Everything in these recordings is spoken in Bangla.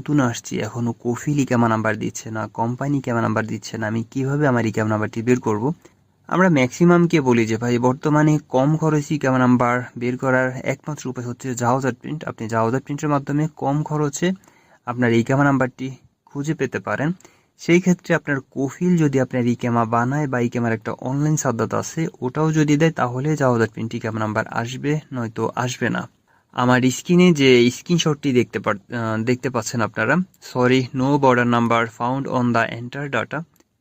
নতুন আসছি এখনও কফিল ইকামা নাম্বার দিচ্ছে না কোম্পানি ইকামা নাম্বার দিচ্ছে না, আমি কীভাবে আমার ইকামা নাম্বারটি বের করব? আমরা ম্যাক্সিমামকে বলি যে, ভাই, বর্তমানে কম খরচে ইকামা নাম্বার বের করার একমাত্র উপায় হচ্ছে জাহাজার প্রিন্ট আপনি জাহাজার প্রিন্টের মাধ্যমে কম খরচে আপনার ইকামা নাম্বারটি খুঁজে পেতে পারেন। সেই ক্ষেত্রে আপনার কফিল যদি আপনার ইকামা বানায় বা ইকামার একটা অনলাইন সাদ্দাত আছে, ওটাও যদি দেয়, তাহলে জাহাজার প্রিন্ট ইকামা নাম্বার আসবে, নয়তো আসবে না। আমার স্ক্রিনে যে স্ক্রিনশটটি দেখতে দেখতে পাচ্ছেন আপনারা, sorry no border number found on the enter data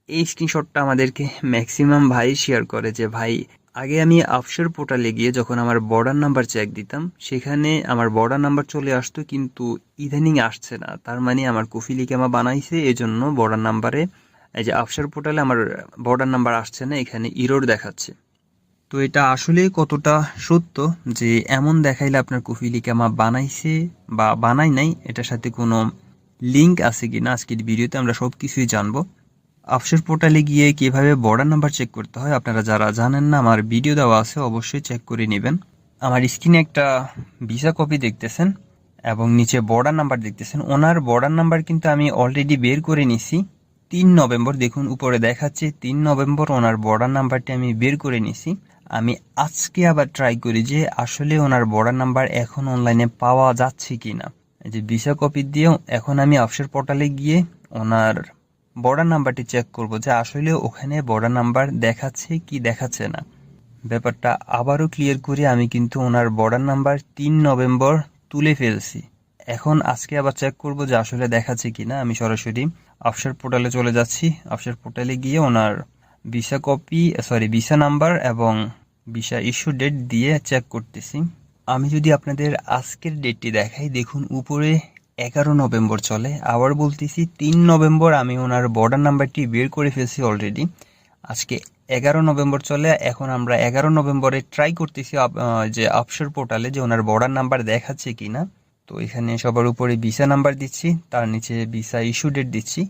এই স্ক্রিনশটটা আমাদেরকে ম্যাক্সিমাম ভাই শেয়ার করে যে, ভাই, আগে আমি আফসর পোর্টালে গিয়ে যখন আমার বর্ডার নাম্বার চেক দিতাম, সেখানে আমার বর্ডার নাম্বার চলে আসতো, কিন্তু ইদানিং আসছে না। তার মানে আমার কফিলি কেমা বানাইছে, এজন্য বর্ডার নাম্বারে এই যে আফসর পোর্টালে আমার বর্ডার নাম্বার আসছে না, এখানে ইরোর দেখাচ্ছে। তো এটা আসলে কতটা সত্য যে এমন দেখাইলে আপনার কফিলি কামা বানাইছে বা বানাই নাই, এটার সাথে কোনো লিঙ্ক আছে কি না আজকের ভিডিওতে আমরা সব কিছুই জানব। আফসের পোর্টালে গিয়ে কীভাবে বর্ডার নাম্বার চেক করতে হয় আপনারা যারা জানেন না, আমার ভিডিও দেওয়া আছে, অবশ্যই চেক করে নেবেন। আমার স্ক্রিনে একটা ভিসা কপি দেখতেছেন এবং নিচে বর্ডার নাম্বার দেখতেছেন। ওনার বর্ডার নাম্বার কিন্তু আমি অলরেডি বের করে নিছি। তিন নভেম্বর, দেখুন, উপরে দেখাচ্ছে তিন নভেম্বর, ওনার বর্ডার নাম্বারটি আমি বের করে নিছি। আমি আজকে আবার ট্রাই করি যে আসলে ওনার বর্ডার নাম্বার এখন অনলাইনে পাওয়া যাচ্ছে কি না যে ভিসা কপি দিয়েও এখন আমি অফসের পোর্টালে গিয়ে ওনার বর্ডার নাম্বারটি চেক করব যে আসলে ওখানে বর্ডার নাম্বার দেখাচ্ছে কি দেখাচ্ছে না। ব্যাপারটা আবারও ক্লিয়ার করে আমি কিন্তু ওনার বর্ডার নাম্বার তিন নভেম্বর তুলে ফেলছি। এখন আজকে আবার চেক করব যে আসলে দেখাচ্ছে কি না আমি সরাসরি অফসার পোর্টালে চলে যাচ্ছি। অফসার পোর্টালে গিয়ে ওনার visa copy sorry visa number এবং ভিসা ইস্যু ডেট দিয়ে চেক করতেছি। আমি যদি আপনাদের আজকের ডেটটি দেখাই, দেখুন উপরে এগারো নভেম্বর চলে। আবার বলতেছি, তিন নভেম্বর আমি ওনার বর্ডার নাম্বারটি বের করে ফেলছি অলরেডি আজকে এগারো নভেম্বর চলে। এখন আমরা এগারো নভেম্বরে ট্রাই করতেছি যে অফশোর পোর্টালে যে ওনার বর্ডার নাম্বার দেখাচ্ছে কি না তো এখানে সবার উপরে ভিসা নাম্বার দিচ্ছি, তার নিচে ভিসা ইস্যু ডেট দিচ্ছি।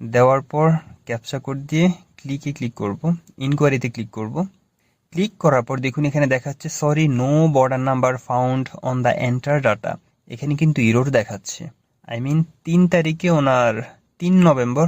দেওয়ার পর ক্যাপচা কোড দিয়ে ক্লিকে ক্লিক করব ইনকোয়ারিতে ক্লিক করব। ক্লিক করার পর দেখুন এখানে দেখাচ্ছে sorry no border number found on the enter data এখানে কিন্তু ইরোর দেখাচ্ছে। আই মিন তিন তারিখে ওনার তিন নভেম্বর